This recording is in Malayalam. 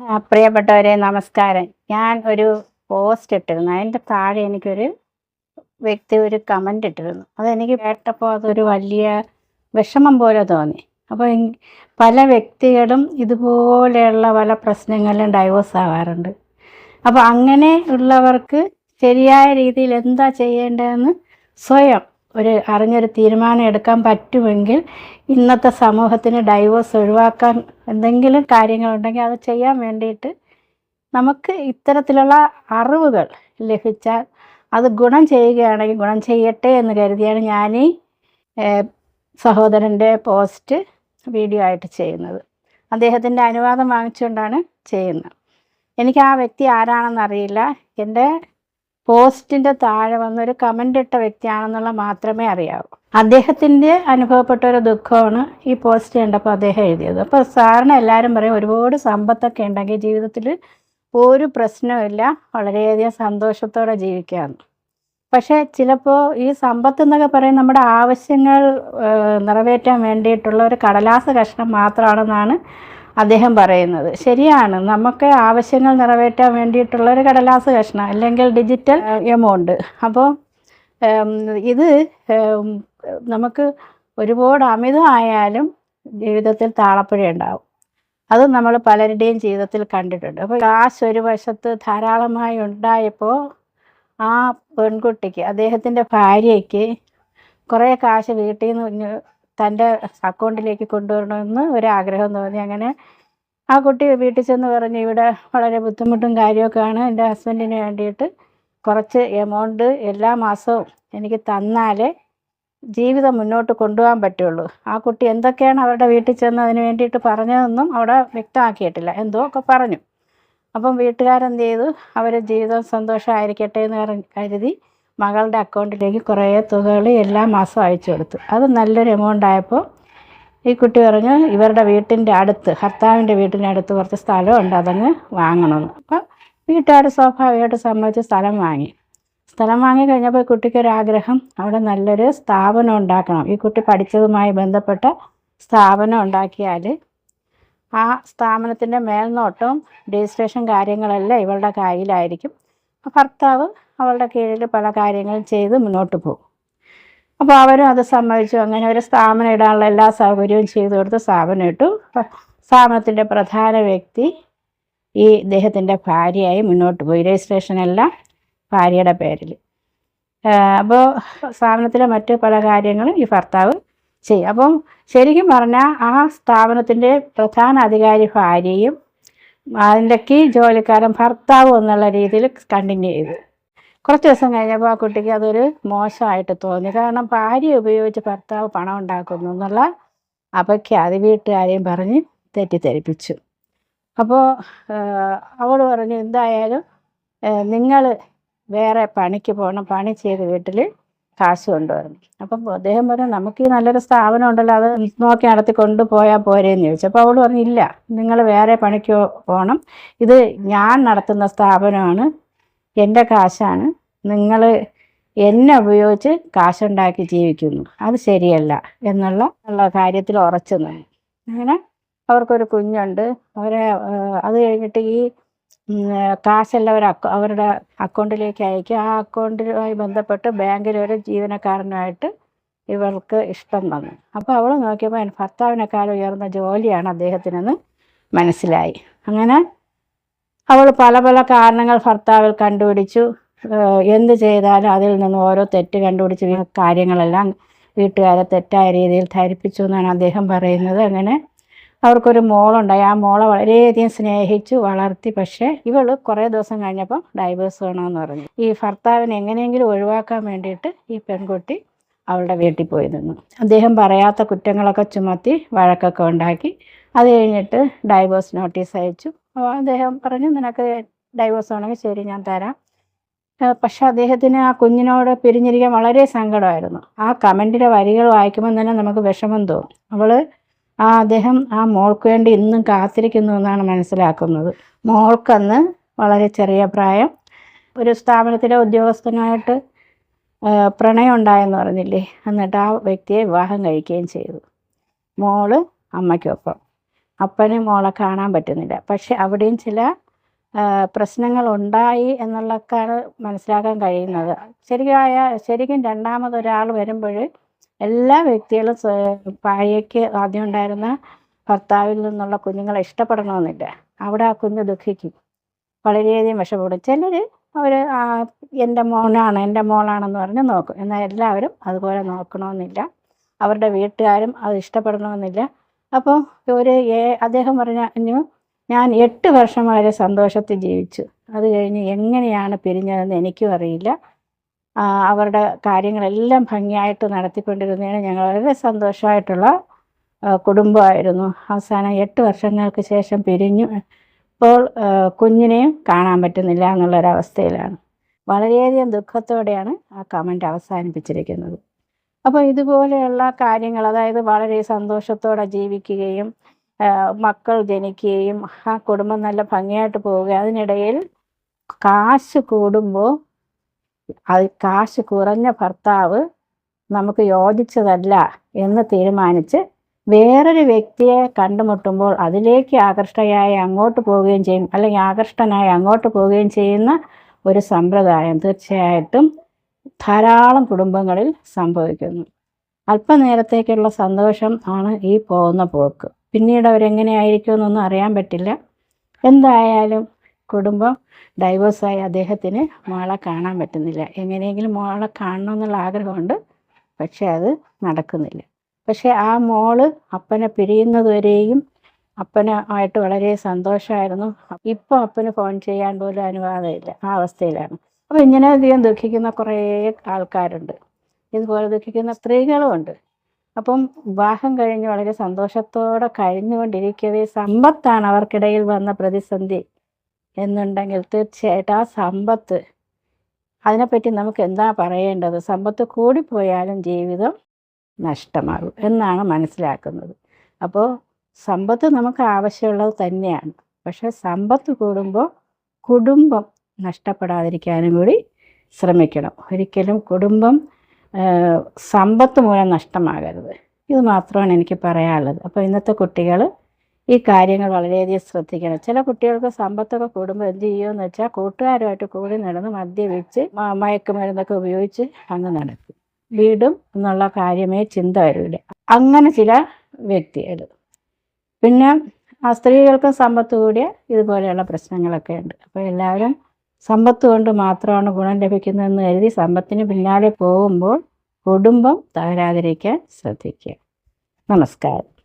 പ്രിയപ്പെട്ടവരെ നമസ്കാരം. ഞാൻ ഒരു പോസ്റ്റ് ഇട്ടിരുന്നു. അതിന്റെ താഴെ എനിക്കൊരു വ്യക്തി ഒരു കമന്റ് ഇട്ടിരുന്നു. അതെനിക്ക് കേട്ടപ്പോൾ അതൊരു വലിയ വിഷമം പോലെ തോന്നി. അപ്പോൾ പല വ്യക്തികളും ഇതുപോലെയുള്ള പല പ്രശ്നങ്ങളിലും ഡൈവേഴ്സ് ആവാറുണ്ട്. അപ്പോൾ അങ്ങനെ ഉള്ളവർക്ക് ശരിയായ രീതിയിൽ എന്താ ചെയ്യേണ്ടതെന്ന് സ്വയം ഒരു അറിഞ്ഞൊരു തീരുമാനം എടുക്കാൻ പറ്റുമെങ്കിൽ ഇന്നത്തെ സമൂഹത്തിന് ഡൈവോഴ്സ് ഒഴിവാക്കാൻ എന്തെങ്കിലും കാര്യങ്ങളുണ്ടെങ്കിൽ അത് ചെയ്യാൻ വേണ്ടിയിട്ട് നമുക്ക് ഇത്തരത്തിലുള്ള അറിവുകൾ ലഭിച്ചാൽ അത് ഗുണം ചെയ്യുകയാണെങ്കിൽ ഗുണം ചെയ്യട്ടെ എന്ന് കരുതിയാണ് ഞാൻ ഈ സഹോദരന്റെ പോസ്റ്റ് വീഡിയോ ആയിട്ട് ചെയ്യുന്നത്. അദ്ദേഹത്തിന്റെ അനുവാദം വാങ്ങിച്ചുകൊണ്ടാണ് ചെയ്യുന്നത്. എനിക്ക് ആ വ്യക്തി ആരാണെന്നറിയില്ല. എന്റെ പോസ്റ്റിന്റെ താഴെ വന്നൊരു കമന്റ് ഇട്ട വ്യക്തിയാണെന്നുള്ള മാത്രമേ അറിയാവൂ. അദ്ദേഹത്തിന്റെ അനുഭവപ്പെട്ട ഒരു ദുഃഖമാണ് ഈ പോസ്റ്റ് കണ്ടപ്പോൾ അദ്ദേഹം എഴുതിയത്. അപ്പോൾ സാറിന് എല്ലാവരും പറയും ഒരുപാട് സമ്പത്തൊക്കെ ഉണ്ടെങ്കിൽ ജീവിതത്തിൽ ഒരു പ്രശ്നമില്ല വളരെയധികം സന്തോഷത്തോടെ ജീവിക്കാമെന്ന് പക്ഷേ ചിലപ്പോൾ ഈ സമ്പത്ത് എന്നൊക്കെ പറയും നമ്മുടെ ആവശ്യങ്ങൾ നിറവേറ്റാൻ വേണ്ടിയിട്ടുള്ള ഒരു കടലാസ കഷ്ണം മാത്രമാണെന്നാണ് അദ്ദേഹം പറയുന്നത്. ശരിയാണ്. നമുക്ക് ആവശ്യങ്ങൾ നിറവേറ്റാൻ വേണ്ടിയിട്ടുള്ള ഒരു കടലാസ് കഷ്ണം അല്ലെങ്കിൽ ഡിജിറ്റൽ എമൗണ്ട് അപ്പോൾ ഇത് നമുക്ക് ഒരുപാട് അമിതമായാലും ജീവിതത്തിൽ താളപ്പുഴ ഉണ്ടാവും. അത് നമ്മൾ പലരുടെയും ജീവിതത്തിൽ കണ്ടിട്ടുണ്ട്. അപ്പോൾ കാശ് ഒരു വശത്ത് ധാരാളമായി ഉണ്ടായപ്പോൾ ആ പെൺകുട്ടിക്ക് അദ്ദേഹത്തിന്റെ ഭാര്യയ്ക്ക് കുറേ കാശ് വീട്ടിൽ നിന്ന് തന്റെ അക്കൗണ്ടിലേക്ക് കൊണ്ടുവരണമെന്ന് ഒരാഗ്രഹം തോന്നി. അങ്ങനെ ആ കുട്ടി വീട്ടിൽ ചെന്ന് പറഞ്ഞു ഇവിടെ വളരെ ബുദ്ധിമുട്ടും കാര്യമൊക്കെയാണ് എന്റെ ഹസ്ബൻഡിന് വേണ്ടിയിട്ട് കുറച്ച് എമൗണ്ട് എല്ലാ മാസവും എനിക്ക് തന്നാലേ ജീവിതം മുന്നോട്ട് കൊണ്ടുപോകാൻ പറ്റുള്ളൂ. ആ കുട്ടി എന്തൊക്കെയാണ് അവരുടെ വീട്ടിൽ ചെന്ന് അതിന് വേണ്ടിയിട്ട് പറഞ്ഞതെന്നും അവിടെ വ്യക്തമാക്കിയിട്ടില്ല. എന്തോ ഒക്കെ പറഞ്ഞു. അപ്പം വീട്ടുകാരെന്ത് ചെയ്തു? അവരുടെ ജീവിതം സന്തോഷമായിരിക്കട്ടെ എന്ന് പറഞ്ഞ് കരുതി മകളുടെ അക്കൗണ്ടിലേക്ക് കുറേ തുകകൾ എല്ലാ മാസവും അയച്ചു കൊടുത്തു. അത് നല്ലൊരു എമൗണ്ട് ആയപ്പോൾ ഈ കുട്ടി പറഞ്ഞു ഇവരുടെ വീട്ടിന്റെ അടുത്ത് ഭർത്താവിന്റെ വീട്ടിന്റെ അടുത്ത് കുറച്ച് സ്ഥലമുണ്ട് അതങ്ങ് വാങ്ങണമെന്ന് അപ്പോൾ വീട്ടുകാർ സ്വാഭാവികമായിട്ട് സമ്മതിച്ച് സ്ഥലം വാങ്ങി. സ്ഥലം വാങ്ങി കഴിഞ്ഞപ്പോൾ കുട്ടിക്കൊരാഗ്രഹം അവിടെ നല്ലൊരു സ്ഥാപനം ഉണ്ടാക്കണം. ഈ കുട്ടി പഠിച്ചതുമായി ബന്ധപ്പെട്ട സ്ഥാപനം ഉണ്ടാക്കിയാൽ ആ സ്ഥാപനത്തിന്റെ മേൽനോട്ടവും രജിസ്ട്രേഷൻ കാര്യങ്ങളെല്ലാം ഇവളുടെ കയ്യിലായിരിക്കും. ഭർത്താവ് അവളുടെ കീഴിൽ പല കാര്യങ്ങളും ചെയ്ത് മുന്നോട്ട് പോകും. അപ്പോൾ അവരും അത് സമ്മതിച്ചു. അങ്ങനെ ഒരു സ്ഥാപനം ഇടാനുള്ള എല്ലാ സൗകര്യവും ചെയ്തു കൊടുത്ത് സ്ഥാപനം ഇട്ടു. സ്ഥാപനത്തിന്റെ പ്രധാന വ്യക്തി ഈ ഇദ്ദേഹത്തിന്റെ ഭാര്യയായി മുന്നോട്ട് പോയി. രജിസ്ട്രേഷനെല്ലാം ഭാര്യയുടെ പേരിൽ. അപ്പോൾ സ്ഥാപനത്തിലെ മറ്റ് പല കാര്യങ്ങളും ഈ ഭർത്താവ് ചെയ്യും. അപ്പം ശരിക്കും പറഞ്ഞാൽ ആ സ്ഥാപനത്തിന്റെ പ്രധാന അധികാരി ഭാര്യയും അതിന്റെ കീ ജോലിക്കാരൻ ഭർത്താവും എന്നുള്ള രീതിയിൽ കണ്ടിന്യൂ ചെയ്തു. കുറച്ച് ദിവസം കഴിഞ്ഞപ്പോൾ ആ കുട്ടിക്ക് അതൊരു മോശമായിട്ട് തോന്നി. കാരണം ഭാര്യ ഉപയോഗിച്ച് ഭർത്താവ് പണം ഉണ്ടാക്കുന്നു എന്നുള്ള അപഖ്യാതി വീട്ടുകാരെയും പറഞ്ഞ് തെറ്റിദ്ധരിപ്പിച്ചു. അപ്പോൾ അവൾ പറഞ്ഞു എന്തായാലും നിങ്ങൾ വേറെ പണിക്ക് പോകണം പണി ചെയ്ത് വീട്ടിൽ കാശ് കൊണ്ടുവരണം. അപ്പം അദ്ദേഹം പറഞ്ഞു നമുക്ക് ഈ നല്ലൊരു സ്ഥാപനം ഉണ്ടല്ലോ അത് നോക്കി നടത്തി കൊണ്ടുപോയാൽ പോരേന്ന് ചോദിച്ചു. അപ്പോൾ അവൾ പറഞ്ഞു ഇല്ല നിങ്ങൾ വേറെ പണിക്ക് പോകണം ഇത് ഞാൻ നടത്തുന്ന സ്ഥാപനമാണ്. എന്റെ കാശാണ്. നിങ്ങൾ എന്നെ ഉപയോഗിച്ച് കാശുണ്ടാക്കി ജീവിക്കുന്നു. അത് ശരിയല്ല എന്നുള്ള ഉള്ള കാര്യത്തിൽ ഉറച്ചു നിന്നു. അങ്ങനെ അവർക്കൊരു കുഞ്ഞുണ്ട്. അവരെ അത് കഴിഞ്ഞിട്ട് ഈ കാശെല്ലാം അവർ അക്കൗ അവരുടെ അക്കൗണ്ടിലേക്ക് അയക്കും. ആ അക്കൗണ്ടുമായി ബന്ധപ്പെട്ട് ബാങ്കിൽ ഒരു ജീവനക്കാരനുമായിട്ട് ഇവർക്ക് ഇഷ്ടം വന്നു. അപ്പോൾ അവൾ നോക്കിയപ്പോൾ ഭർത്താവിനേക്കാൾ ഉയർന്ന ജോലിയാണ് അദ്ദേഹത്തിനെന്ന് മനസ്സിലായി. അങ്ങനെ അവൾ പല പല കാരണങ്ങൾ ഭർത്താവിൽ കണ്ടുപിടിച്ചു. എന്ത് ചെയ്താലും അതിൽ നിന്ന് ഓരോ തെറ്റ് കണ്ടുപിടിച്ച് കാര്യങ്ങളെല്ലാം വീട്ടുകാരെ തെറ്റായ രീതിയിൽ ധരിപ്പിച്ചു എന്നാണ് അദ്ദേഹം പറയുന്നത്. അങ്ങനെ അവർക്കൊരു മോളുണ്ടായി. ആ മോളെ വളരെയധികം സ്നേഹിച്ചു വളർത്തി. പക്ഷേ ഇവൾ കുറേ ദിവസം കഴിഞ്ഞപ്പം ഡൈവേഴ്സ് വേണമെന്ന് പറഞ്ഞു. ഈ ഭർത്താവിനെ എങ്ങനെയെങ്കിലും ഒഴിവാക്കാൻ വേണ്ടിയിട്ട് ഈ പെൺകുട്ടി അവളുടെ വീട്ടിൽ പോയി നിന്നു. അദ്ദേഹം പറയാത്ത കുറ്റങ്ങളൊക്കെ ചുമത്തി വഴക്കൊക്കെ ഉണ്ടാക്കി. അത് കഴിഞ്ഞിട്ട് ഡൈവേഴ്സ് നോട്ടീസ് അയച്ചു. അപ്പോൾ അദ്ദേഹം പറഞ്ഞു നിനക്ക് ഡൈവേഴ്സ് ആണെങ്കിൽ ശരി ഞാൻ തരാം. പക്ഷെ അദ്ദേഹത്തിന് ആ കുഞ്ഞിനോട് പിരിഞ്ഞിരിക്കാൻ വളരെ സങ്കടമായിരുന്നു. ആ കമന്റിലെ വരികൾ വായിക്കുമ്പോൾ തന്നെ നമുക്ക് വിഷമം തോന്നും. അവൾ ആ അദ്ദേഹം ആ മോൾക്ക് വേണ്ടി ഇന്നും കാത്തിരിക്കുന്നു എന്നാണ് മനസ്സിലാക്കുന്നത്. മോൾക്കന്ന് വളരെ ചെറിയ പ്രായം. ഒരു സ്ഥാപനത്തിലെ ഉദ്യോഗസ്ഥനുമായിട്ട് ഏഹ് പ്രണയം ഉണ്ടായെന്ന് പറഞ്ഞില്ലേ? എന്നിട്ട് ആ വ്യക്തിയെ വിവാഹം കഴിക്കുകയും ചെയ്തു. മോൾ അമ്മയ്ക്കൊപ്പം. അപ്പന് മോളെ കാണാൻ പറ്റുന്നില്ല. പക്ഷെ അവിടെയും ചില പ്രശ്നങ്ങൾ ഉണ്ടായി എന്നുള്ളക്കാണ് മനസ്സിലാക്കാൻ കഴിയുന്നത്. ശരിയായ ശരിക്കും രണ്ടാമതൊരാൾ വരുമ്പോൾ എല്ലാ വ്യക്തികളും ഭാര്യയ്ക്ക് ആദ്യം ഉണ്ടായിരുന്ന ഭർത്താവിൽ നിന്നുള്ള കുഞ്ഞുങ്ങളെ ഇഷ്ടപ്പെടണമെന്നില്ല. അവിടെ ആ കുഞ്ഞ് ദുഃഖിക്കും. വളരെയധികം വിഷമപ്പെടും. ചിലർ അവർ എന്റെ മോനാണ് എന്റെ മോളാണെന്ന് പറഞ്ഞ് നോക്കും. എന്നാൽ എല്ലാവരും അതുപോലെ നോക്കണമെന്നില്ല. അവരുടെ വീട്ടുകാരും അത് ഇഷ്ടപ്പെടണമെന്നില്ല. അപ്പോൾ ഒരു ഏ- അദ്ദേഹം പറഞ്ഞു ഞാൻ എട്ട് വർഷം വരെ സന്തോഷത്തിൽ ജീവിച്ചു. അത് കഴിഞ്ഞ് എങ്ങനെയാണ് പിരിഞ്ഞതെന്ന് എനിക്കും അറിയില്ല. അവരുടെ കാര്യങ്ങളെല്ലാം ഭംഗിയായിട്ട് നടത്തിക്കൊണ്ടിരുന്നതിന് ഞങ്ങൾ വളരെ സന്തോഷമായിട്ടുള്ള കുടുംബമായിരുന്നു. അവസാനം എട്ട് വർഷങ്ങൾക്ക് ശേഷം പിരിഞ്ഞു. ഇപ്പോൾ കുഞ്ഞിനെയും കാണാൻ പറ്റുന്നില്ല എന്നുള്ളൊരവസ്ഥയിലാണ്. വളരെയധികം ദുഃഖത്തോടെയാണ് ആ കമന്റ് അവസാനിപ്പിച്ചിരിക്കുന്നത്. അപ്പോൾ ഇതുപോലെയുള്ള കാര്യങ്ങൾ അതായത് വളരെ സന്തോഷത്തോടെ ജീവിക്കുകയും മക്കൾ ജനിക്കുകയും ആ കുടുംബം നല്ല ഭംഗിയായിട്ട് പോവുകയും അതിനിടയിൽ കാശ് കൂടുമ്പോൾ അത് കാശ് കുറഞ്ഞ ഭർത്താവ് നമുക്ക് യോജിച്ചതല്ല എന്ന് തീരുമാനിച്ച് വേറൊരു വ്യക്തിയെ കണ്ടുമുട്ടുമ്പോൾ അതിലേക്ക് ആകർഷ്ടയായി അങ്ങോട്ട് പോവുകയും ചെയ്യും അല്ലെങ്കിൽ ആകർഷ്ടനായി അങ്ങോട്ട് പോവുകയും ചെയ്യുന്ന ഒരു സമ്പ്രദായം തീർച്ചയായിട്ടും ധാരാളം കുടുംബങ്ങളിൽ സംഭവിക്കുന്നു. അല്പനേരത്തേക്കുള്ള സന്തോഷം ആണ് ഈ പോകുന്ന പോക്ക്. പിന്നീട് അവരെങ്ങനെയായിരിക്കും എന്നൊന്നും അറിയാൻ പറ്റില്ല. എന്തായാലും കുടുംബം ഡൈവേഴ്സായി അദ്ദേഹത്തിന് മോളെ കാണാൻ പറ്റുന്നില്ല. എങ്ങനെയെങ്കിലും മോളെ കാണണം കാണണമെന്നുള്ള ആഗ്രഹമുണ്ട്. പക്ഷെ അത് നടക്കുന്നില്ല. പക്ഷെ ആ മോൾ അപ്പനെ പിരിയുന്നതുവരെയും അപ്പനായിട്ട് വളരെ സന്തോഷമായിരുന്നു. ഇപ്പോൾ അപ്പന് ഫോൺ ചെയ്യാൻ പോലും അനുവാദമില്ല. ആ അവസ്ഥയിലാണ്. അപ്പോൾ ഇങ്ങനെ അധികം ദുഃഖിക്കുന്ന കുറേ ആൾക്കാരുണ്ട്. ഇതുപോലെ ദുഃഖിക്കുന്ന സ്ത്രീകളുമുണ്ട്. അപ്പം വിവാഹം കഴിഞ്ഞ് വളരെ സന്തോഷത്തോടെ കഴിഞ്ഞുകൊണ്ടിരിക്കവേ സമ്പത്താണ് അവർക്കിടയിൽ വന്ന പ്രതിസന്ധി എന്നുണ്ടെങ്കിൽ തീർച്ചയായിട്ടും ആ സമ്പത്ത് അതിനെപ്പറ്റി നമുക്ക് എന്താ പറയേണ്ടത്? സമ്പത്ത് കൂടിപ്പോയാലും ജീവിതം നഷ്ടമാകും എന്നാണ് മനസ്സിലാക്കുന്നത്. അപ്പോൾ സമ്പത്ത് നമുക്ക് ആവശ്യമുള്ളത് തന്നെയാണ്. പക്ഷെ സമ്പത്ത് കൂടുമ്പോൾ കുടുംബം നഷ്ടപ്പെടാതിരിക്കാനും കൂടി ശ്രമിക്കണം. ഒരിക്കലും കുടുംബം സമ്പത്ത് മൂലം നഷ്ടമാകരുത്. ഇത് മാത്രമാണ് എനിക്ക് പറയാനുള്ളത്. അപ്പോൾ ഇന്നത്തെ കുട്ടികൾ ഈ കാര്യങ്ങൾ വളരെയധികം ശ്രദ്ധിക്കണം. ചില കുട്ടികൾക്ക് സമ്പത്തൊക്കെ കൂടുമ്പോൾ എന്ത് ചെയ്യുമെന്ന് വെച്ചാൽ കൂട്ടുകാരുമായിട്ട് കൂടി നടന്ന് മദ്യപിച്ച് മയക്കുമരുന്നൊക്കെ ഉപയോഗിച്ച് അങ്ങ് നടക്കും. വീടും എന്നുള്ള കാര്യമേ ചിന്ത വരില്ല. അങ്ങനെ ചില വ്യക്തികൾ. പിന്നെ ആ സ്ത്രീകൾക്കും സമ്പത്ത് കൂടിയ ഇതുപോലെയുള്ള പ്രശ്നങ്ങളൊക്കെ ഉണ്ട്. അപ്പോൾ എല്ലാവരും സമ്പത്ത് കൊണ്ട് മാത്രമാണ് ഗുണം ലഭിക്കുന്നതെന്ന് കരുതി സമ്പത്തിന് പിന്നാലെ പോകുമ്പോൾ കുടുംബം തകരാതിരിക്കാൻ ശ്രദ്ധിക്കുക. നമസ്കാരം.